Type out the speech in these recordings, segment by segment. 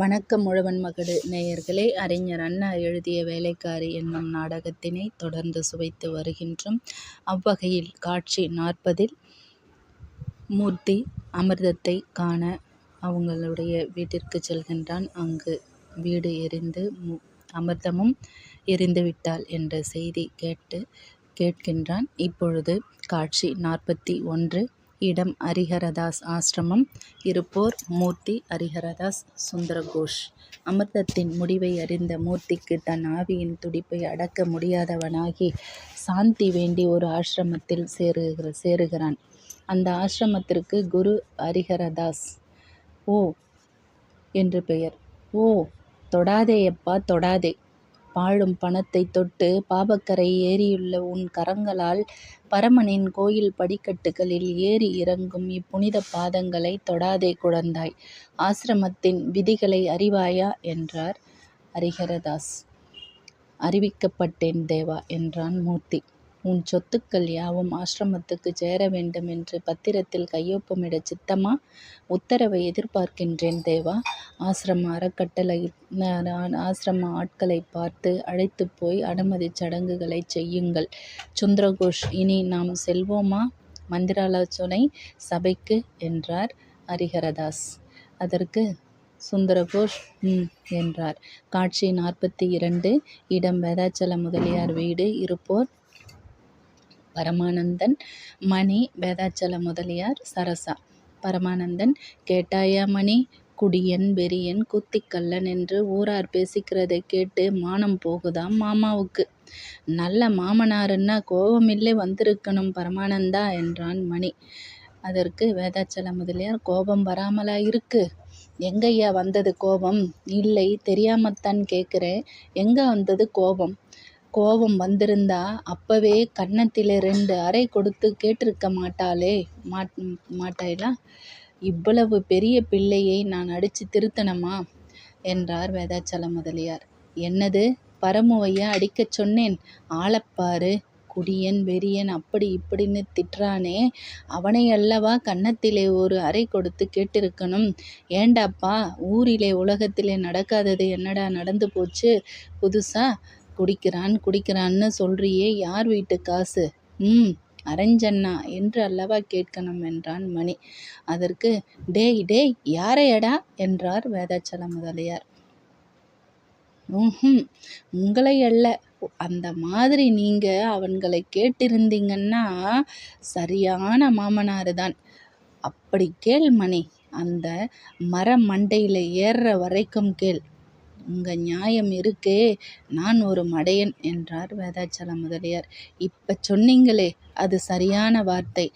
வணக்கம் முழவன் மகடு நேயர்களே. அறிஞர் அண்ணா எழுதிய வேலைக்காரி என்னும் நாடகத்தினை தொடர்ந்து சுவைத்து வருகின்றோம். அவ்வகையில் காட்சி நாற்பதில் மூர்த்தி அமிர்தத்தை காண அவங்களுடைய வீட்டிற்கு செல்கின்றான். அங்கு வீடு எரிந்து அமிர்தமும் எரிந்து விட்டாள் என்ற செய்தி கேட்டு கேட்கின்றான். இப்பொழுது காட்சி நாற்பத்தி ஒன்று. இடம் ஹரிஹரதாஸ் ஆசிரமம். இருப்போர் மூர்த்தி ஹரிஹரதாஸ் சுந்தரகோஷ். அமிர்தத்தின் முடிவை அறிந்த மூர்த்திக்கு தன் ஆவியின் துடிப்பை அடக்க முடியாதவனாகி சாந்தி வேண்டி ஒரு ஆசிரமத்தில் சேருகிற சேருகிறான். அந்த ஆசிரமத்திற்கு குரு ஹரிஹரதாஸ் ஓ! என்று பெயர். ஓ! தொடாதேயப்பா தொடாதே. பாழும் பணத்தை தொட்டு பாபக்கரை ஏறியுள்ள உன் கரங்களால் பரமனின் கோயில் படிக்கட்டுகளில் ஏறி இறங்கும் இப்புனித பாதங்களை தொடாதே குழந்தாய். ஆசிரமத்தின் விதிகளை அறிவாயா? என்றார் ஹரிஹரதாஸ். அறிவிக்கப்பட்டேன் தேவா என்றான் மூர்த்தி. உன் சொத்துக்கள் யாவும் ஆசிரமத்துக்குச் சேர வேண்டும் என்று பத்திரத்தில் கையொப்பமிடச் சித்தமா? உத்தரவை எதிர்பார்க்கின்றேன் தேவா. ஆசிரம அறக்கட்டளை ஆசிரம ஆட்களை பார்த்து அழைத்துப் போய் அனுமதி சடங்குகளைச் செய்யுங்கள். சுந்தரகோஷ் இனி நாம் செல்வோமா மந்திராலோசனை சபைக்கு? என்றார் ஹரிஹரதாஸ். அதற்கு சுந்தரகோஷ் ம் என்றார். காட்சி நாற்பத்தி இரண்டு இடம் வேதாச்சல முதலியார் வீடு இருப்போர் பரமானந்தன் மணி வேதாச்சல முதலியார் சரசா பரமானந்தன் கேட்டாயா மணி குடியன் வெறியன் குத்திக்கல்லன் என்று ஊரார் பேசிக்கிறதை கேட்டு மானம் போகுதாம் மாமாவுக்கு. நல்ல மாமனாருன்னா கோபமில்லை வந்திருக்கணும் பரமானந்தா என்றான் மணி. அதற்கு வேதாச்சல முதலியார் கோபம் வராமலா இருக்கு? எங்கய்யா வந்தது கோபம்? இல்லை தெரியாமத்தான் கேட்குறேன் எங்கே வந்தது கோபம்? கோபம் வந்திருந்தா அப்பவே கன்னத்தில் ரெண்டு அறை கொடுத்து கேட்டிருக்க மாட்டாளே மாட் மாட்டாளா? இவ்வளவு பெரிய பிள்ளையை நான் அடித்து திருத்தணுமா? என்றார் வேதாச்சல முதலியார். என்னது பரமுவையா அடிக்கச் சொன்னேன்? ஆளப்பாரு குடியன் வெறியன் அப்படி இப்படின்னு திட்டுறானே அவனையல்லவா கன்னத்திலே ஒரு அறை கொடுத்து கேட்டிருக்கணும். ஏண்டாப்பா ஊரிலே உலகத்திலே நடக்காதது என்னடா நடந்து போச்சு புதுசா? குடிக்கிறான் குடிக்கிறான்னு சொல்றியே யார் வீட்டு காசு? ம் அரஞ்சண்ணா என்று அல்லவா கேட்கணும் என்றான் மணி. அதற்கு டேய் டேய் யாரையடா? என்றார் வேதாச்சல முதலியார். ம்ஹும் உங்களையல்ல. அந்த மாதிரி நீங்க அவன்களை கேட்டிருந்தீங்கன்னா சரியான மாமனாருதான். அப்படி கேள் மணி. அந்த மர மண்டையில ஏறுற வரைக்கும் கேள். உங்க நியாயம் இருக்கே நான் ஒரு மடையன் என்றார் வேதாச்சல முதலியார். இப்ப சொன்னீங்களே அது சரியான வார்த்தை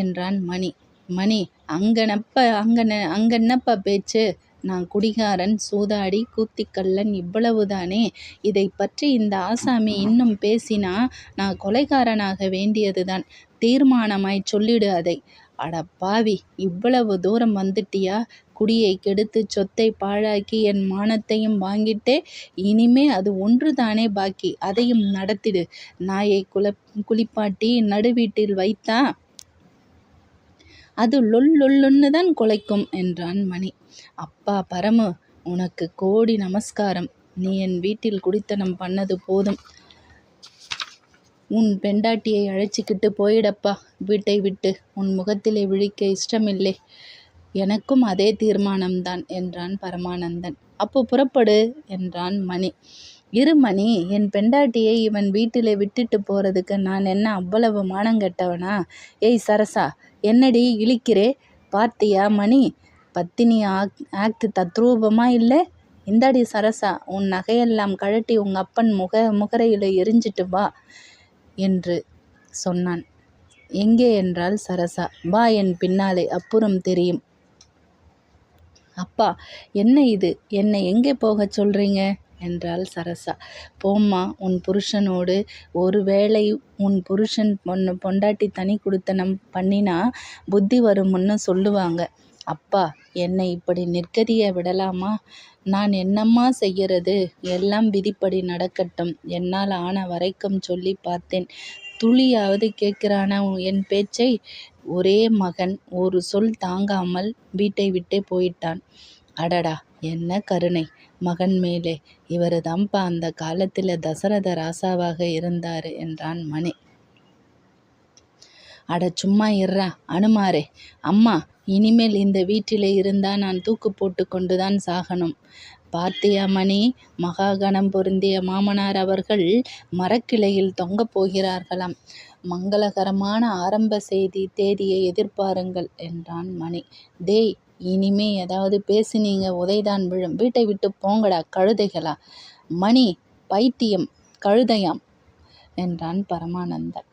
என்றான் மணி. மணி அங்கனப்ப அங்கன அங்கன்னப்ப பேச்சு? நான் குடிகாரன் சூதாடி கூத்திக்கல்லன் இவ்வளவுதானே. இதை பற்றி இந்த ஆசாமி இன்னும் பேசினா நான் கொலைகாரனாக வேண்டியதுதான். தீர்மானமாய் சொல்லிடு அதை. அடப்பாவி இவ்வளவு தூரம் வந்துட்டியா? குடியை கெடுத்து சொத்தை பாழாக்கி என் மானத்தையும் வாங்கிட்டே இனிமே அது ஒன்றுதானே பாக்கி. அதையும் நடத்திடு. நாயை நாயைக் குளிப்பாட்டி நடுவீட்டில் வைத்தா அது லொல் லொல்லுன்னுதான் குலைக்கும் என்றான் மணி. அப்பா பரமு உனக்கு கோடி நமஸ்காரம். நீ என் வீட்டில் குடித்தனம் பண்ணது போதும். உன் பெண்டாட்டியை அழைச்சிக்கிட்டு போயிடப்பா வீட்டை விட்டு. உன் முகத்திலே விழிக்க இஷ்டமில்லை எனக்கும் அதே தீர்மானம்தான் என்றான் பரமானந்தன். அப்போ புறப்படு என்றான் மணி. இரு மணி என் பெண்டாட்டியை இவன் வீட்டிலே விட்டுட்டு போறதுக்கு நான் என்ன அவ்வளவு மானங்கெட்டவனா? ஏய் சரசா என்னடி இழிக்கிறே? பார்த்தியா மணி பத்தினி ஆக்ட் தத்ரூபமா இல்லை? இந்தாடி சரசா உன் நகையெல்லாம் கழட்டி உங்க அப்பன் முக முகரையில் எரிஞ்சிட்டு வா என்று சொன்னான். எங்கே என்றாள் சரசா. வா என் பின்னாலே அப்புறம் தெரியும். அப்பா என்ன இது? என்னை எங்கே போக சொல்றீங்க? என்றாள் சரசா. போம்மா உன் புருஷனோடு. ஒருவேளை உன் புருஷன் பொண்ணு பொண்டாட்டி தனி கொடுத்தனம் பண்ணினா புத்தி வருமுன்னு சொல்லுவாங்க. அப்பா என்னை இப்படி நிற்கதியை விடலாமா? நான் என்னம்மா செய்யறது? எல்லாம் விதிப்படி நடக்கட்டும். என்னால் ஆன வரைக்கும் சொல்லி பார்த்தேன். துளியாவது கேட்கிறானா என் பேச்சை? ஒரே மகன் ஒரு சொல் தாங்காமல் வீட்டை விட்டே போயிட்டான். அடடா என்ன கருணை. மகன் மேலே இவருதாம்பா அந்த காலத்தில தசரத ராசாவாக இருந்தாரு என்றான் மணி. அட சும்மா இர்றா அனுமாரே. அம்மா இனிமேல் இந்த வீட்டிலே இருந்தா நான் தூக்கு போட்டு கொண்டுதான் சாகணும். பார்த்தியா மணி? மகாகணம் பொருந்திய மாமனார் அவர்கள் மரக்கிளையில் தொங்கப் போகிறார்களாம். மங்களகரமான ஆரம்ப செய்தி தேதியை எதிர்பாருங்கள் என்றான் மணி. டேய் இனிமே ஏதாவது பேசினீங்க உதைதான் விழும். வீட்டை விட்டு போங்கடா கழுதைகளா. மணி பைத்தியம் கழுதையாம் என்றான் பரமானந்தன்.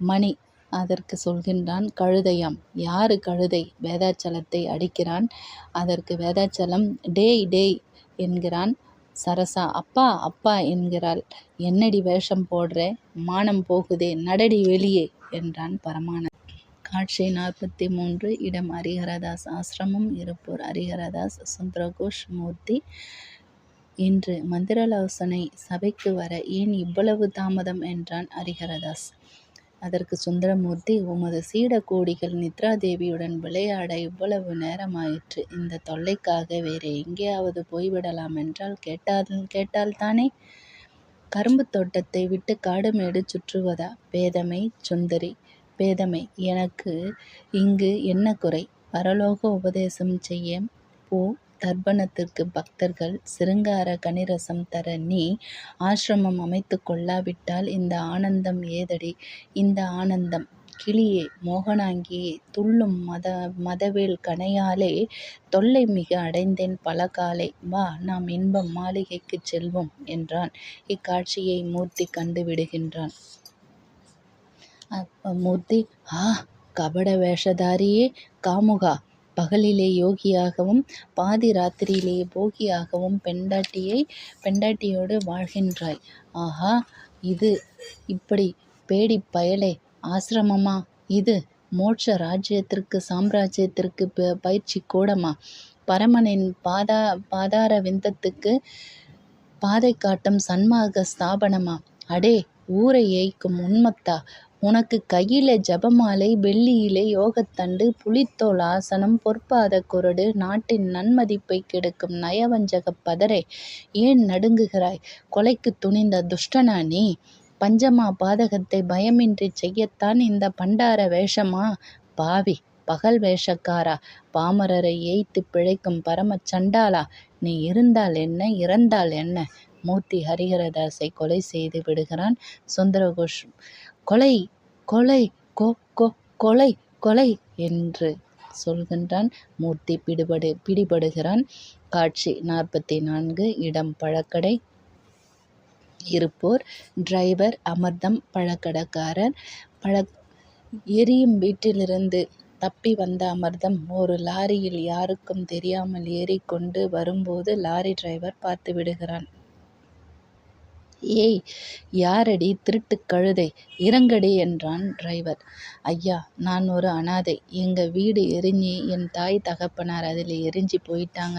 மணி அதற்கு சொல்கின்றான் கழுதையாம். யாரு கழுதை? வேதாச்சலத்தை அடிக்கிறான். அதற்கு வேதாச்சலம் டேய் டேய் என்கிறான். சரசா அப்பா அப்பா என்கிறாள். என்னடி வேஷம் போடுற? மானம் போகுதே நடடி வெளியே என்றான் பரமானந்த். காட்சி நாற்பத்தி மூன்று இடம் ஹரிஹரதாஸ் ஆசிரமம் இருப்பூர் ஹரிஹரதாஸ் சுந்தரகோஷ் மூர்த்தி. இன்று மந்திராலோசனை சபைக்கு வர ஏன் இவ்வளவு தாமதம்? என்றான் ஹரிஹரதாஸ். அதற்கு சுந்தரமூர்த்தி உமது சீட கோடிகள் நித்ராதேவியுடன் விளையாட இவ்வளவு நேரமாயிற்று. இந்த தொல்லைக்காக வேறு எங்கேயாவது போய்விடலாம் என்றால் கேட்டால் கேட்டால்தானே? கரும்புத் தோட்டத்தை விட்டு காடுமேடு சுற்றுவதா? பேதமை சுந்தரி பேதமை எனக்கு இங்கு என்ன குறை? பரலோக உபதேசம் செய்ய பூ தர்ப்பணத்திற்கு பக்தர்கள் சிருங்கார கனிரசம் தர நீ ஆசிரமம் அமைத்து கொள்ளாவிட்டால் இந்த ஆனந்தம் ஏதடி? இந்த ஆனந்தம். கிளியே மோகனாங்கியே துள்ளும் மத மதவேல் கணையாலே தொல்லை மிக அடைந்தேன் பலகாலை. வா நாம் இன்பம் மாளிகைக்குச் செல்வோம் என்றான். இக்காட்சியை மூர்த்தி கண்டு விடுகின்றான். மூர்த்தி ஆ கபட வேஷதாரியே காமுகா பகலிலே யோகியாகவும் பாதி ராத்திரியிலே போகியாகவும் பெண்டாட்டியை பெண்டாட்டியோடு வாழ்கின்றாய். ஆஹா இது இப்படி பேடிப் பயலே ஆசிரமமா? இது மோட்ச ராஜ்யத்திற்கு சாம்ராஜ்யத்திற்கு பயிற்சி கூடமா? பரமனின் பாதா பாதார விந்தத்துக்கு பாதை காட்டும் சன்மார்க்க ஸ்தாபனமா? அடே ஊரை ஏய்க்கும் உண்மத்தா? உனக்கு கையில ஜபமாலை வெள்ளியிலே யோகத்தண்டு புலித்தோல் ஆசனம் பொற்பாத குரடு நாட்டின் நன்மதிப்பை கெடுக்கும் நயவஞ்சகப் பதரே ஏன் நடுங்குகிறாய்? கொலைக்கு துணிந்த துஷ்டனா நீ? பஞ்சமா பாதகத்தை பயமின்றி செய்யத்தான் இந்த பண்டார வேஷமா? பாவி பகல் வேஷக்காரா? பாமரரை ஏய்த்து பிழைக்கும் பரம சண்டாளா? நீ இருந்தால் என்ன இறந்தால் என்ன? மூர்த்தி ஹரிஹரதாஸை கொலை செய்து விடுகிறான் சுந்தரகோஷ். கொலை கொலை கொ கொ கொலை கொலை என்று சொல்கின்றான். மூர்த்தி பிடிபடு பிடிபடுகிறான். காட்சி நாற்பத்தி நான்கு இடம் பழக்கடை. இருப்போர் டிரைவர் அமர்தம் பழக்கடைக்காரர். பழ எரியும் வீட்டிலிருந்து தப்பி வந்த அமர்தம் ஒரு லாரியில் யாருக்கும் தெரியாமல் ஏறிக்கொண்டு வரும்போது லாரி டிரைவர் பார்த்து விடுகிறான். ஏய் யாரடி திருட்டுக் கழுதை? இறங்கடி என்றான் டிரைவர். ஐயா நான் ஒரு அனாதை. எங்க வீடு எரிஞ்சு என் தாய் தகப்பனார் அதில் எரிஞ்சு போயிட்டாங்க.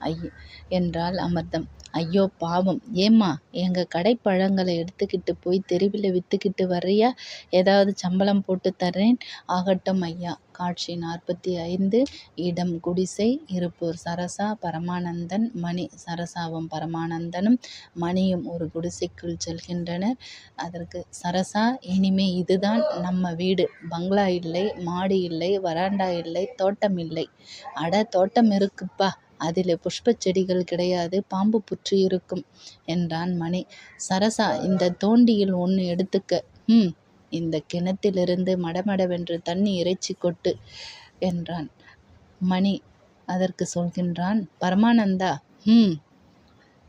ஐய என்றாள் அமர்தம். ஐயோ பாவம். ஏம்மா எங்கள் கடை பழங்களை எடுத்துக்கிட்டு போய் தெருவில் விற்றுக்கிட்டு வர்றியா? ஏதாவது சம்பளம் போட்டு தர்றேன். ஆகட்டும் ஐயா. காட்சி நாற்பத்தி ஐந்து இடம் குடிசை இருப்பூர் சரசா பரமானந்தன் மணி சரசாவும் பரமானந்தனும் மணியும் ஒரு குடிசைக்குள் செல்கின்றனர். அதற்கு சரசா இனிமே இதுதான் நம்ம வீடு. பங்களா இல்லை மாடி இல்லை வராண்டா இல்லை தோட்டம் இல்லை. அட தோட்டம் இருக்குப்பா. அதில் புஷ்பச் செடிகள் கிடையாது பாம்பு புற்று இருக்கும் என்றான் மணி. சரசா இந்த தோண்டியில் ஒன்று எடுத்துக்க. ம் இந்த கிணத்திலிருந்து மடமடவென்று தண்ணி இறைச்சி கொட்டு என்றான் மணி. அதற்கு சொல்கின்றான் பரமானந்தா ம்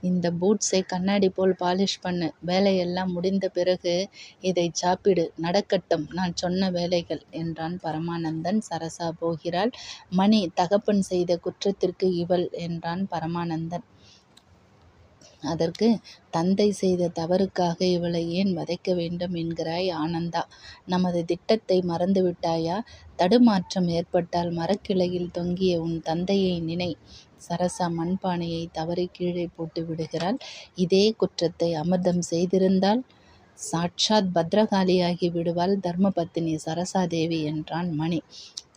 இந்த பூட்ஸை கண்ணாடி போல் பாலிஷ் பண்ணு. வேலையெல்லாம் முடிந்த பிறகு இதை சாப்பிடு. நடக்கட்டும் நான் சொன்ன வேலைகள் என்றான் பரமானந்தன். சரசா போகிறாள். மணி தகப்பன் செய்த குற்றத்திற்கு இவள் என்றான் பரமானந்தன். அதற்கு தந்தை செய்த தவறுக்காக இவளை ஏன் வதைக்க வேண்டும்? என்கிறாய் ஆனந்தா. நமது திட்டத்தை மறந்துவிட்டாயா? தடுமாற்றம் ஏற்பட்டால் மரக்கிளையில் தொங்கிய உன் தந்தையை நினை. சரசா மண்பானையை தவறி கீழே போட்டு விடுகிறாள். இதே குற்றத்தை அமிர்தம் செய்திருந்தால் சாட்சாத் பத்ரகாளியாகி விடுவாள் தர்மபத்தினி சரசாதேவி என்றான் மணி.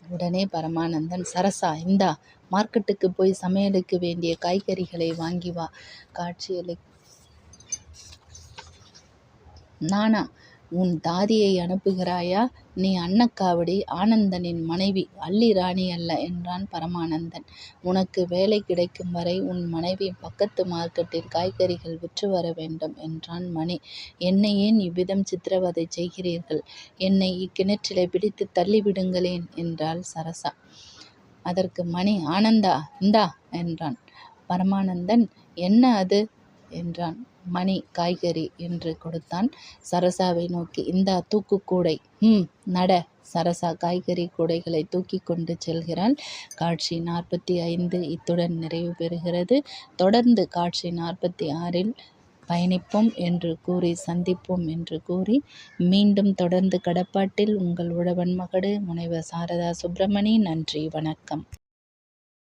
உடனே பரமானந்தன் சரசா இந்தா மார்க்கெட்டுக்கு போய் சமையலுக்கு வேண்டிய காய்கறிகளை வாங்கி வா. காட்சியளி நானா? உன் தாதியை அனுப்புகிறாயா? நீ அன்னக்காவடி ஆனந்தனின் மனைவி அல்லி ராணி அல்ல என்றான் பரமானந்தன். உனக்கு வேலை கிடைக்கும் வரை உன் மனைவி பக்கத்து மார்க்கெட்டில் காய்கறிகள் விற்று வர வேண்டும் என்றான் மணி. என்னை ஏன் இவ்விதம் சித்திரவதை செய்கிறீர்கள்? என்னை இக்கிணற்றிலே பிடித்து தள்ளிவிடுங்களேன் என்றாள் சரசா. அதற்கு மணி ஆனந்தா இந்தா என்றான். பரமானந்தன் என்ன அது? என்றான். மணி காய்கறி என்று கொடுத்தான் சரசாவை நோக்கி. இந்தா தூக்கு கூடை. ம் நட. சரசா காய்கறி கூடைகளை தூக்கி கொண்டு செல்கிறாள் காட்சி நாற்பத்தி ஐந்து இத்துடன் நிறைவு பெறுகிறது. தொடர்ந்து காட்சி நாற்பத்தி ஆறில் பயணிப்போம் என்று கூறி சந்திப்போம் என்று கூறி மீண்டும் தொடர்ந்து கடப்பாட்டில் உங்கள் உழவன் மகடு முனைவர் சாரதா சுப்பிரமணி நன்றி வணக்கம்.